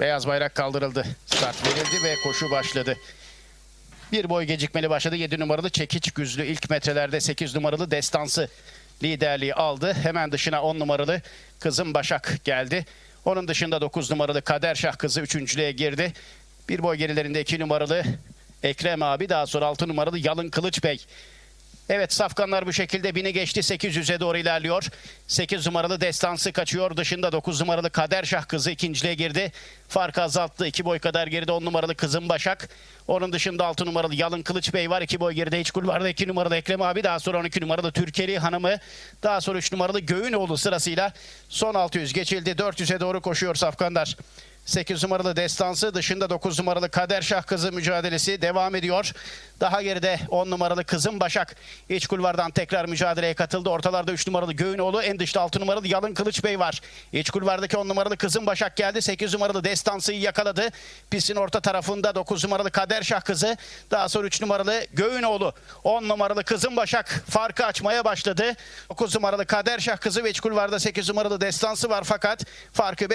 Beyaz bayrak kaldırıldı. Start verildi ve koşu başladı. Bir boy gecikmeli başladı. 7 numaralı Çekiç Güzlü ilk metrelerde 8 numaralı Destansı liderliği aldı. Hemen dışına 10 numaralı Kızım Başak geldi. Onun dışında 9 numaralı Kader Şah kızı üçüncülüğe girdi. Bir boy gerilerinde 2 numaralı Ekrem abi daha sonra 6 numaralı Yalın Kılıç Bey. Evet safkanlar bu şekilde bini geçti 800'e doğru ilerliyor. 8 numaralı destansı kaçıyor. Dışında 9 numaralı Kader Şah kızı ikinciliğe girdi. Farkı azalttı. 2 boy kadar geride 10 numaralı Kızım Başak. Onun dışında 6 numaralı Yalın Kılıç Bey var. 2 boy geride hiç kulvarda 2 numaralı Ekrem abi. Daha sonra 12 numaralı Türkeli Hanımı. Daha sonra 3 numaralı Göğünoğlu sırasıyla son 600 geçildi. 400'e doğru koşuyor safkanlar. 8 numaralı Destansı dışında 9 numaralı Kader Şah kızı mücadelesi devam ediyor. Daha geride 10 numaralı Kızım Başak iç kulvardan tekrar mücadeleye katıldı. Ortalarda 3 numaralı Göğünoğlu en dışta 6 numaralı Yalın Kılıç Bey var. İç kulvardaki 10 numaralı Kızım Başak geldi. 8 numaralı Destansı'yı yakaladı. Pistin orta tarafında 9 numaralı Kader Şah kızı. Daha sonra 3 numaralı Göğünoğlu. 10 numaralı Kızım Başak farkı açmaya başladı. 9 numaralı Kader Şah kızı ve iç kulvarda 8 numaralı Destansı var fakat farkı